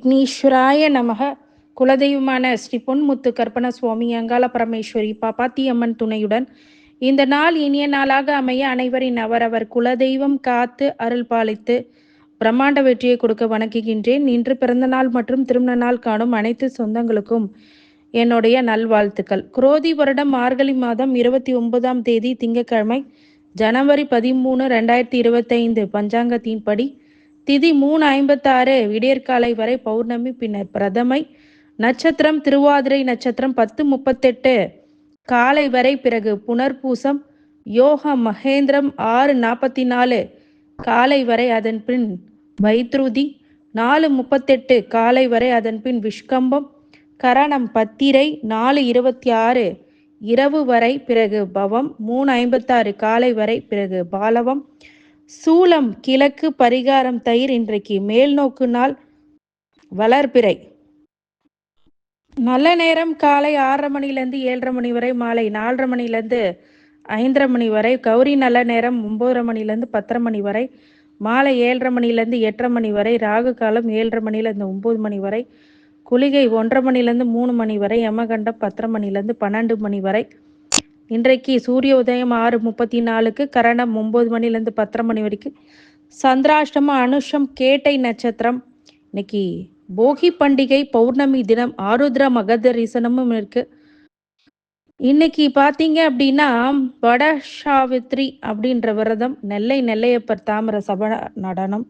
விக்னேஸ்வராய நமக. குலதெய்வமான ஸ்ரீ பொன்முத்து கற்பன சுவாமி அங்காள பரமேஸ்வரி பாப்பாத்தி அம்மன் துணையுடன் இந்த நாள் இனிய நாளாக அமைய அனைவரின் அவரவர் குலதெய்வம் காத்து அருள் பாலித்து பிரம்மாண்ட வெற்றியை கொடுக்க வணங்குகின்றேன். இன்று பிறந்த நாள் மற்றும் திருமண நாள் காணும் அனைத்து சொந்தங்களுக்கும் என்னுடைய நல்வாழ்த்துக்கள். குரோதி வருடம் மார்கழி மாதம் இருபத்தி ஒன்பதாம் தேதி திங்கக்கிழமை ஜனவரி பதிமூணு ரெண்டாயிரத்தி இருபத்தைந்து பஞ்சாங்கத்தின்படி திதி மூணு ஐம்பத்தாறு விடியற்காலை வரை பௌர்ணமி பின்னர் பிரதமை. நட்சத்திரம் திருவாதிரை நட்சத்திரம் பத்து முப்பத்தெட்டு. காலை வரை பிறகு புனர்பூசம். யோக மகேந்திரம் ஆறு நாற்பத்தி நாலு காலை வரை அதன் பின் வைத்ருதி. நாலு முப்பத்தெட்டு காலை வரை அதன் பின் விஷ்கம்பம். கரணம் பத்திரை நாலு இருபத்தி ஆறு இரவு வரை பிறகு பவம். மூணு ஐம்பத்தாறு காலை வரை பிறகு பாலவம். சூலம் கிழக்கு பரிகாரம் தயிர் இன்றைக்கு மேல் நோக்கு நாள். வளர்பிறை. நல்ல நேரம் காலை ஆறரை மணிலேருந்து ஏழரை மணி வரை மாலை நாலரை மணிலேருந்து ஐந்தரை மணி வரை கௌரி நல்ல நேரம் ஒம்போதரை மணிலேருந்து பத்தரை மணி வரை மாலை ஏழரை மணிலேருந்து எட்டரை மணி வரை ராகு காலம் ஏழரை மணிலேருந்து ஒம்பது மணி வரை குளிகை ஒன்றரை மணிலேருந்து மூணு மணி வரை யமகண்டம் பத்தரை மணிலேருந்து பன்னெண்டு மணி வரை. இன்றைக்கு சூரிய உதயம் ஆறு முப்பத்தி நாலுக்கு கரணம் ஒம்பது மணிலேருந்து பத்தரை மணி வரைக்கும். சந்திராஷ்டமம் அனுஷம் கேட்டை நட்சத்திரம். இன்னைக்கு போகி பண்டிகை பௌர்ணமி தினம் ஆருத்ர மகத ரீசனமும் இருக்கு. இன்னைக்கு பார்த்தீங்க அப்படின்னா வட சாவித்ரி அப்படின்ற விரதம் நெல்லை நெல்லையப்பர் தாமர சப நடனம்.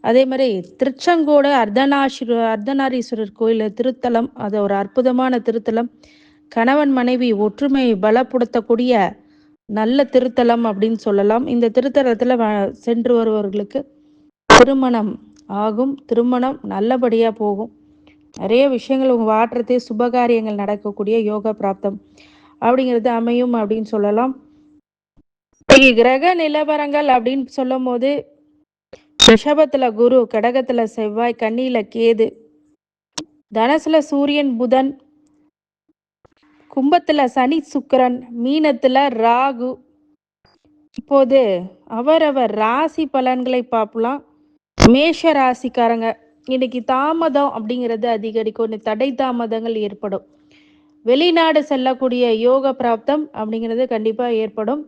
அதே மாதிரி திருச்செங்கோடு அர்த்தநாஸ்வர அர்த்தநாரீஸ்வரர் கோயில் திருத்தலம் அது ஒரு அற்புதமான திருத்தலம். கணவன் மனைவி ஒற்றுமையை பலப்படுத்தக்கூடிய நல்ல திருத்தலம் அப்படின்னு சொல்லலாம். இந்த திருத்தலத்தில் சென்று வருபவர்களுக்கு திருமணம் ஆகும். திருமணம் நல்லபடியாக போகும். நிறைய விஷயங்கள் உங்கள் வாற்றத்தை சுபகாரியங்கள் நடக்கக்கூடிய யோகா பிராப்தம் அப்படிங்கிறது அமையும் அப்படின்னு சொல்லலாம். கிரக நிலவரங்கள் அப்படின்னு சொல்லும் போது ரிஷபத்துல குரு கடகத்துல செவ்வாய் கண்ணியில் கேது தனசுல சூரியன் புதன் கும்பத்தில் சனி சுக்கரன் மீனத்தில் ராகு. இப்போது அவரவர் ராசி பலன்களை பார்க்கலாம் மேஷ ராசிக்காரங்க இன்னைக்கு தாமதம் அப்படிங்கிறது அதிகரிக்கும். தடை தாமதங்கள் ஏற்படும். வெளிநாடு செல்லக்கூடிய யோக பிராப்தம் அப்படிங்கிறது கண்டிப்பாக ஏற்படும்.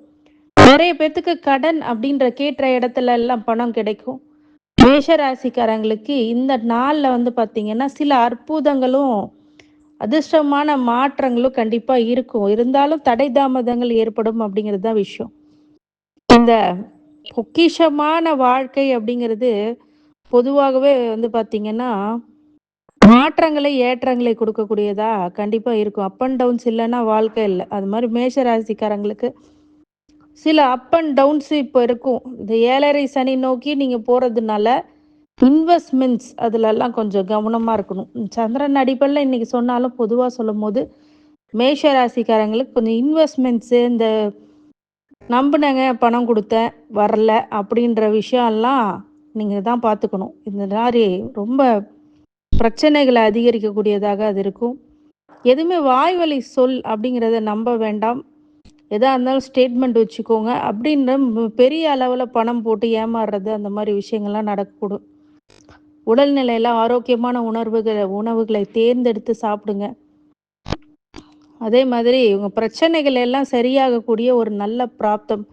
நிறைய பேர்த்துக்கு கடன் அப்படின்ற கேட்ட இடத்துல எல்லாம் பணம் கிடைக்கும். மேஷ ராசிக்காரங்களுக்கு இந்த நாளில் வந்து பார்த்தீங்கன்னா சில அற்புதங்களும் அதிர்ஷ்டமான மாற்றங்களும் கண்டிப்பாக இருக்கும். இருந்தாலும் தடை தாமதங்கள் ஏற்படும் அப்படிங்கிறது தான் விஷயம். இந்த பொக்கிஷமான வாழ்க்கை அப்படிங்கிறது பொதுவாகவே வந்து பார்த்தீங்கன்னா மாற்றங்களை ஏற்றங்களை கொடுக்கக்கூடியதா கண்டிப்பாக இருக்கும். அப் அண்ட் டவுன்ஸ் இல்லைன்னா வாழ்க்கை இல்லை. அது மாதிரி மேஷ ராசிக்காரங்களுக்கு சில அப் அண்ட் டவுன்ஸ் இப்போ இருக்கும். இந்த ஏழரை சனி நோக்கி நீங்கள் போகிறதுனால இன்வெஸ்ட்மெண்ட்ஸ் அதிலெல்லாம் கொஞ்சம் கவனமாக இருக்கணும். சந்திரன் அடிப்படையில் இன்றைக்கி சொன்னாலும் பொதுவாக சொல்லும் போது மேஷ ராசிக்காரங்களுக்கு கொஞ்சம் இன்வெஸ்ட்மெண்ட்ஸு இந்த நம்பினங்க பணம் கொடுத்தேன் வரல அப்படின்ற விஷயம்லாம் நீங்கள் தான் பார்த்துக்கணும். இந்த மாதிரி ரொம்ப பிரச்சனைகளை அதிகரிக்கக்கூடியதாக அது இருக்கும். எதுவுமே வாய் வழி சொல் அப்படிங்கிறத நம்ப வேண்டாம். எதாக இருந்தாலும் ஸ்டேட்மெண்ட் வச்சுக்கோங்க. அப்படின்ற பெரிய அளவில் பணம் போட்டு ஏமாறுறது அந்த மாதிரி விஷயங்கள்லாம் நடக்கக்கூடும். உடல்நிலையில் ஆரோக்கியமான உணர்வுகளை உணவுகளை தேர்ந்தெடுத்து சாப்பிடுங்க. அதே மாதிரி இவங்க பிரச்சனைகள் எல்லாம் சரியாகக்கூடிய ஒரு நல்ல பிராப்தம்.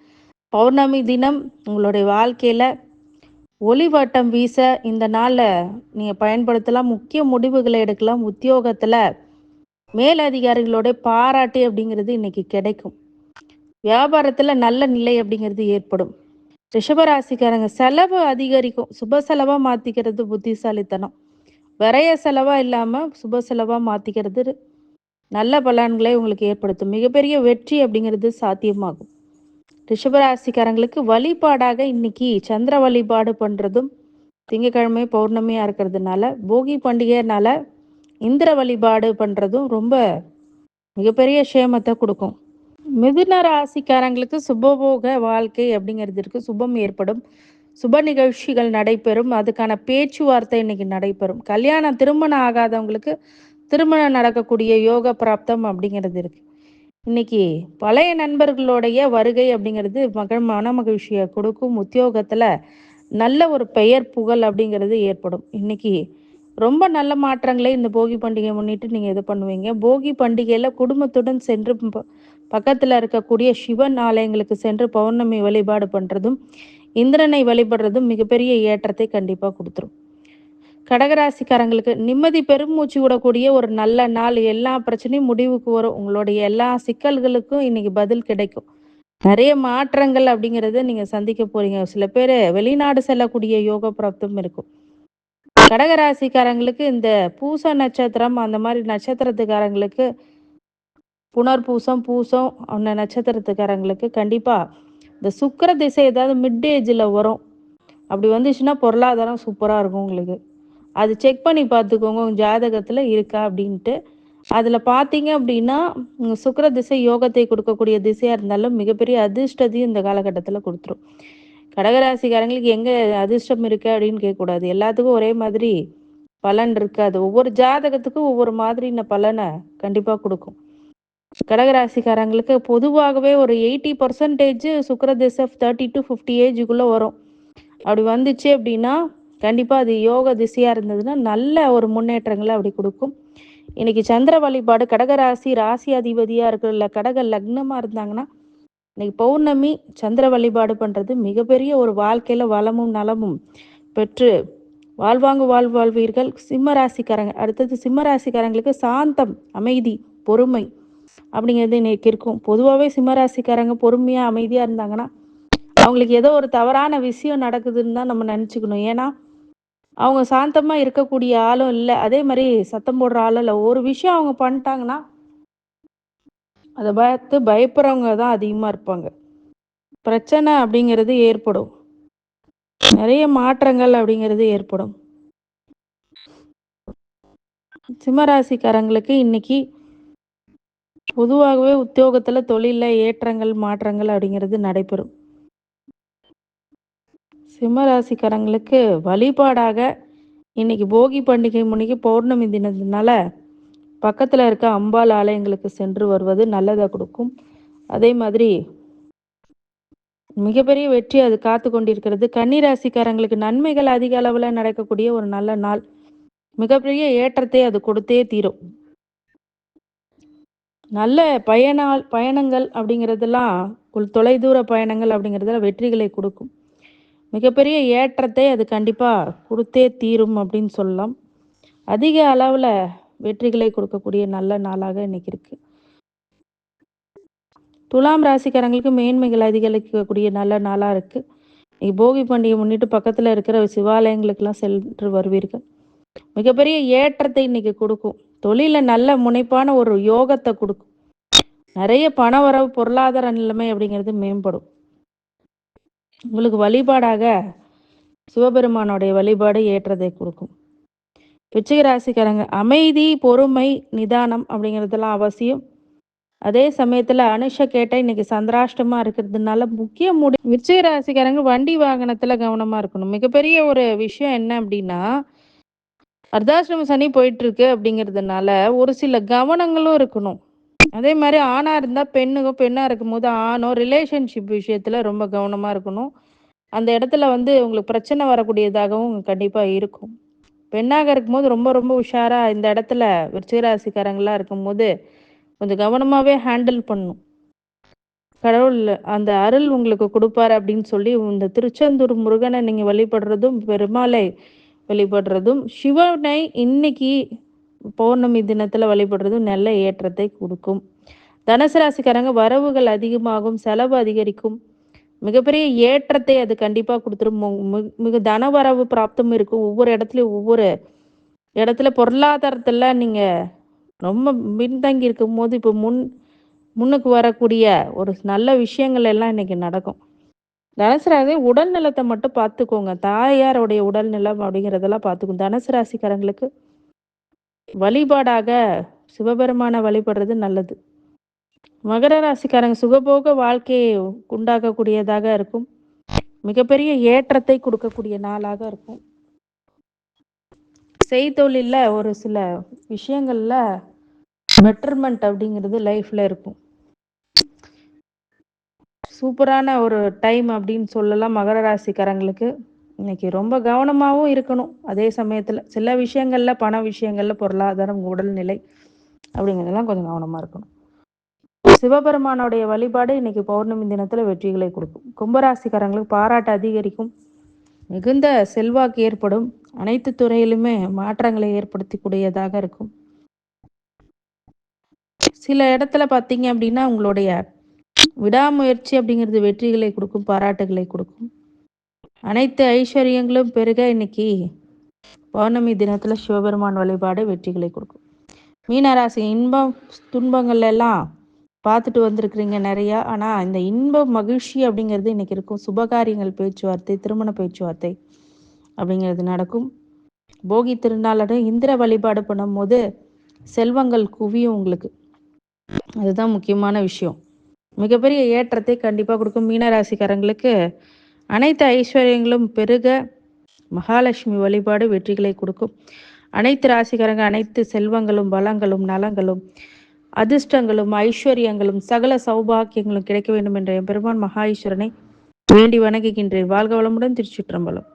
பௌர்ணமி தினம் உங்களுடைய வாழ்க்கையில் ஒளிவட்டம் வீச இந்த நாளில் நீங்கள் பயன்படுத்தலாம். முக்கிய முடிவுகளை எடுக்கலாம். உத்தியோகத்தில் மேலதிகாரிகளோட பாராட்டு அப்படிங்கிறது இன்னைக்கு கிடைக்கும். வியாபாரத்தில் நல்ல நிலை அப்படிங்கிறது ஏற்படும். ரிஷபராசிக்காரங்க செலவு அதிகரிக்கும். சுப செலவாக மாற்றிக்கிறது புத்திசாலித்தனம். விரைய செலவாக இல்லாமல் சுப செலவாக மாற்றிக்கிறது நல்ல பலன்களை உங்களுக்கு ஏற்படுத்தும். மிகப்பெரிய வெற்றி அப்படிங்கிறது சாத்தியமாகும். ரிஷபராசிக்காரங்களுக்கு வழிபாடாக இன்னைக்கு சந்திர வழிபாடு பண்ணுறதும் திங்கக்கிழமை பௌர்ணமியாக இருக்கிறதுனால போகி பண்டிகைனால இந்திர வழிபாடு பண்ணுறதும் ரொம்ப மிகப்பெரிய சேமத்தை கொடுக்கும். மிதுன ராசிக்காரங்களுக்கு சுபபோக வாழ்க்கை அப்படிங்கிறது இருக்கு. சுபம் ஏற்படும். சுப நிகழ்ச்சிகள் நடைபெறும். அதுக்கான பேச்சுவார்த்தை இன்னைக்கு நடைபெறும். கல்யாணம் திருமணம் ஆகாதவங்களுக்கு திருமணம் நடக்கக்கூடிய யோக பிராப்தம் அப்படிங்கிறது இருக்கு. இன்னைக்கு பழைய நண்பர்களுடைய வருகை அப்படிங்கிறது மகள் மன மகிழ்ச்சியை கொடுக்கும். உத்தியோகத்துல நல்ல ஒரு பெயர் புகழ் அப்படிங்கிறது ஏற்படும். இன்னைக்கு ரொம்ப நல்ல மாற்றங்களை இந்த போகி பண்டிகை முன்னிட்டு நீங்கள் இது பண்ணுவீங்க. போகி பண்டிகையில் குடும்பத்துடன் சென்று பக்கத்தில் இருக்கக்கூடிய சிவன் ஆலயங்களுக்கு சென்று பௌர்ணமி வழிபாடு பண்ணுறதும் இந்திரனை வழிபடுறதும் மிகப்பெரிய ஏற்றத்தை கண்டிப்பாக கொடுத்துரும். கடகராசிக்காரங்களுக்கு நிம்மதி பெருமூச்சு விடக்கூடிய ஒரு நல்ல நாள் எல்லா பிரச்சனையும் முடிவுக்கு வரும். உங்களுடைய எல்லா சிக்கல்களுக்கும் இன்னைக்கு பதில் கிடைக்கும். நிறைய மாற்றங்கள் அப்படிங்கிறத நீங்கள் சந்திக்க போறீங்க. சில பேர் வெளிநாடு செல்லக்கூடிய யோக பிராப்தம் இருக்கும். கடகராசிக்காரங்களுக்கு இந்த பூச நட்சத்திரம் அந்த மாதிரி நட்சத்திரத்துக்காரங்களுக்கு புனர்பூசம் பூசம் அந்த நட்சத்திரத்துக்காரங்களுக்கு கண்டிப்பாக இந்த சுக்கர திசை ஏதாவது மிட் ஏஜில் வரும். அப்படி வந்துச்சுன்னா பொருளாதாரம் சூப்பராக இருக்கும் உங்களுக்கு. அது செக் பண்ணி பார்த்துக்கோங்க உங்கள் ஜாதகத்தில் இருக்கா அப்படின்ட்டு. அதில் பார்த்தீங்க அப்படின்னா சுக்கர திசை யோகத்தை கொடுக்கக்கூடிய திசையாக இருந்தாலும் மிகப்பெரிய அதிர்ஷ்டத்தையும் இந்த காலகட்டத்தில் கொடுத்துரும். கடகராசிக்காரங்களுக்கு எங்கே அதிர்ஷ்டம் இருக்கு அப்படின்னு கேட்கக்கூடாது. எல்லாத்துக்கும் ஒரே மாதிரி பலன் இருக்காது. ஒவ்வொரு ஜாதகத்துக்கும் ஒவ்வொரு மாதிரின பலனை கண்டிப்பாக கொடுக்கும். கடகராசிக்காரங்களுக்கு பொதுவாகவே ஒரு எயிட்டி பர்சன்டேஜ் சுக்கரதிசை தேர்ட்டி டு ஃபிஃப்டி ஏஜுக்குள்ளே வரும். அப்படி வந்துச்சு அப்படின்னா கண்டிப்பாக அது யோக திசையாக இருந்ததுன்னா நல்ல ஒரு முன்னேற்றங்களை அப்படி கொடுக்கும். இன்னைக்கு சந்திர வழிபாடு கடகராசி ராசி அதிபதியாக இருக்கிற இல்லை கடக லக்னமாக இருந்தாங்கன்னா இன்னைக்கு பௌர்ணமி சந்திர வழிபாடு பண்ணுறது மிகப்பெரிய ஒரு வாழ்க்கையில் வளமும் நலமும் பெற்று வாழ்வாங்கு வாழ்வாழ்வீர்கள் சிம்ம ராசிக்காரங்க அடுத்தது சிம்ம ராசிக்காரங்களுக்கு சாந்தம் அமைதி பொறுமை அப்படிங்கிறது இன்னைக்கு இருக்கும். பொதுவாகவே சிம்மராசிக்காரங்க பொறுமையாக அமைதியாக இருந்தாங்கன்னா அவங்களுக்கு ஏதோ ஒரு தவறான விஷயம் நடக்குதுன்னு தான் நம்ம நினச்சிக்கணும். ஏன்னா அவங்க சாந்தமாக இருக்கக்கூடிய ஆளும் இல்லை. அதே மாதிரி சத்தம் போடுற ஆளும் இல்லை. ஒரு விஷயம் அவங்க பண்ணிட்டாங்கன்னா அதை பார்த்து பயப்படுறவங்க தான் அதிகமாக இருப்பாங்க. பிரச்சனை அப்படிங்கிறது ஏற்படும். நிறைய மாற்றங்கள் அப்படிங்கிறது ஏற்படும். சிம்மராசிக்காரங்களுக்கு இன்னைக்கு பொதுவாகவே உத்தியோகத்தில் தொழிலில் ஏற்றங்கள் மாற்றங்கள் அப்படிங்கிறது நடைபெறும். சிம்மராசிக்காரங்களுக்கு வழிபாடாக இன்னைக்கு போகி பண்டிகை முன்னிக்கு பௌர்ணமி தினத்தினால பக்கத்தில் இருக்க அம்பாள் ஆலயங்களுக்கு சென்று வருவது நல்லதை கொடுக்கும். அதே மாதிரி மிகப்பெரிய வெற்றி அது காத்து கொண்டிருக்கிறது. கன்னிராசிக்காரங்களுக்கு நன்மைகள் அதிக அளவில் நடக்கக்கூடிய ஒரு நல்ல நாள். மிகப்பெரிய ஏற்றத்தை அது கொடுத்தே தீரும். நல்ல பயணால் பயணங்கள் அப்படிங்கிறதெல்லாம் தொலைதூர பயணங்கள் அப்படிங்கிறதெல்லாம் வெற்றிகளை கொடுக்கும். மிகப்பெரிய ஏற்றத்தை அது கண்டிப்பாக கொடுத்தே தீரும் அப்படின்னு சொல்லலாம். அதிக அளவில் வெற்றிகளை கொடுக்கக்கூடிய நல்ல நாளாக இன்னைக்கு இருக்குது துலாம் ராசிக்காரங்களுக்கு மேன்மைகள் அதிகரிக்கக்கூடிய நல்ல நாளாக இருக்குது இன்னைக்கு போகி பண்டிகை முன்னிட்டு பக்கத்தில் இருக்கிற சிவாலயங்களுக்கெல்லாம் சென்று வருவீர்கள். மிகப்பெரிய ஏற்றத்தை இன்னைக்கு கொடுக்கும். தொழிலில் நல்ல முனைப்பான ஒரு யோகத்தை கொடுக்கும். நிறைய பண வரவு பொருளாதார நிலைமை அப்படிங்கிறது மேம்படும். உங்களுக்கு வழிபாடாக சிவபெருமானுடைய வழிபாடு ஏற்றதை கொடுக்கும். விச்சிக ராசிக்காரங்க அமைதி பொறுமை நிதானம் அப்படிங்கிறதெல்லாம் அவசியம். அதே சமயத்தில் அனுஷ கேட்டால் இன்னைக்கு சந்திராஷ்டமாக இருக்கிறதுனால முக்கிய முடி விச்சிக ராசிக்காரங்க வண்டி வாகனத்தில் கவனமாக இருக்கணும். மிகப்பெரிய ஒரு விஷயம் என்ன அப்படின்னா அர்த்தாசிரம சனி போயிட்டு இருக்கு அப்படிங்கிறதுனால ஒரு சில கவனங்களும் இருக்கணும். அதே மாதிரி ஆணாக இருந்தால் பெண்ணுக்கும் பெண்ணாக இருக்கும்போது ஆணோ ரிலேஷன்ஷிப் விஷயத்தில் ரொம்ப கவனமாக இருக்கணும். அந்த இடத்துல வந்து உங்களுக்கு பிரச்சனை வரக்கூடியதாகவும் கண்டிப்பாக இருக்கும். பெண்ணாக இருக்கும்போது ரொம்ப ரொம்ப உஷாராக இந்த இடத்துல விருச்சிகராசிக்காரங்களா இருக்கும்போது கொஞ்சம் கவனமாகவே ஹேண்டில் பண்ணும் கடவுள் அந்த அருள் உங்களுக்கு கொடுப்பாரு அப்படின்னு சொல்லி இந்த திருச்செந்தூர் முருகனை நீங்கள் வழிபடுறதும் பெருமாளை வழிபடுறதும் சிவனை இன்னைக்கு பௌர்ணமி தினத்தில் வழிபடுறதும் நல்ல ஏற்றத்தை கொடுக்கும். தனுசு ராசிக்காரங்க வரவுகள் அதிகமாகும் செலவு அதிகரிக்கும். மிகப்பெரிய ஏற்றத்தை அது கண்டிப்பாக கொடுத்துரும். மிக தன வரவு பிராப்தம் இருக்கும். ஒவ்வொரு இடத்துலையும் ஒவ்வொரு இடத்துல பொருளாதாரத்தில் நீங்கள் ரொம்ப பின்தங்கி இருக்கும் போது இப்போ முன் முன்னுக்கு வரக்கூடிய ஒரு நல்ல விஷயங்கள் எல்லாம் இன்னைக்கு நடக்கும். தனுசு ராசி உடல் நலத்தை மட்டும் பார்த்துக்கோங்க. தாயாருடைய உடல் நலம் அப்படிங்கிறதெல்லாம் பார்த்துக்கும் தனுசு ராசிக்காரங்களுக்கு வழிபாடாக சிவபெருமான வழிபடுறது நல்லது. மகர ராசிக்காரங்க சுகபோக வாழ்க்கையை உண்டாகக்கூடியதாக இருக்கும். மிகப்பெரிய ஏற்றத்தை கொடுக்கக்கூடிய நாளாக இருக்கும். செய்தொழிலில் ஒரு சில விஷயங்களில் பெட்டர்மெண்ட் அப்படிங்கிறது லைஃப்பில் இருக்கும். சூப்பரான ஒரு டைம் அப்படின்னு சொல்லலாம் மகர ராசிக்காரங்களுக்கு. இன்னைக்கு ரொம்ப கவனமாகவும் இருக்கணும். அதே சமயத்தில் சில விஷயங்களில் பண விஷயங்களில் பொருளாதாரம் உடல்நிலை அப்படிங்கிறதெல்லாம் கொஞ்சம் கவனமாக இருக்கணும். சிவபெருமானுடைய வழிபாடு இன்னைக்கு பௌர்ணமி தினத்தில் வெற்றிகளை கொடுக்கும். கும்பராசிக்காரங்களுக்கு பாராட்டு அதிகரிக்கும். மிகுந்த செல்வாக்கு ஏற்படும். அனைத்து துறையிலுமே மாற்றங்களை ஏற்படுத்தக்கூடியதாக இருக்கும். சில இடத்துல பார்த்தீங்க அப்படின்னா உங்களுடைய விடாமுயற்சி அப்படிங்கிறது வெற்றிகளை கொடுக்கும் பாராட்டுகளை கொடுக்கும். அனைத்து ஐஸ்வர்யங்களும் பெருக இன்னைக்கு பௌர்ணமி தினத்தில் சிவபெருமான் வழிபாடு வெற்றிகளை கொடுக்கும். மீனராசி இன்பம் துன்பங்கள் எல்லாம் பார்த்துட்டு வந்திருக்கிறீங்க நிறையா. ஆனால் இந்த இன்ப மகிழ்ச்சி அப்படிங்கிறது இன்னைக்கு இருக்கும். சுபகாரியங்கள் பேச்சுவார்த்தை திருமண பேச்சுவார்த்தை அப்படிங்கிறது நடக்கும். போகி திருநாளோட இந்திர வழிபாடு பண்ணும்போது செல்வங்கள் குவியும் உங்களுக்கு. அதுதான் முக்கியமான விஷயம். மிகப்பெரிய ஏற்றத்தை கண்டிப்பாக கொடுக்கும் மீனராசிக்காரங்களுக்கு அனைத்து ஐஸ்வர்யங்களும் பெருக மகாலட்சுமி வழிபாடு வெற்றிகளை கொடுக்கும். அனைத்து ராசிக்காரங்க அனைத்து செல்வங்களும் பலங்களும் நலங்களும் அதிர்ஷ்டங்களும் ஐஸ்வர்யங்களும் சகல சௌபாகியங்களும் கிடைக்க வேண்டும் என்ற பெருமான் மகா ஈஸ்வரனை வேண்டி வணங்குகின்றேன். வாழ்க வளமுடன் திருச்சிற்றம்பலம்.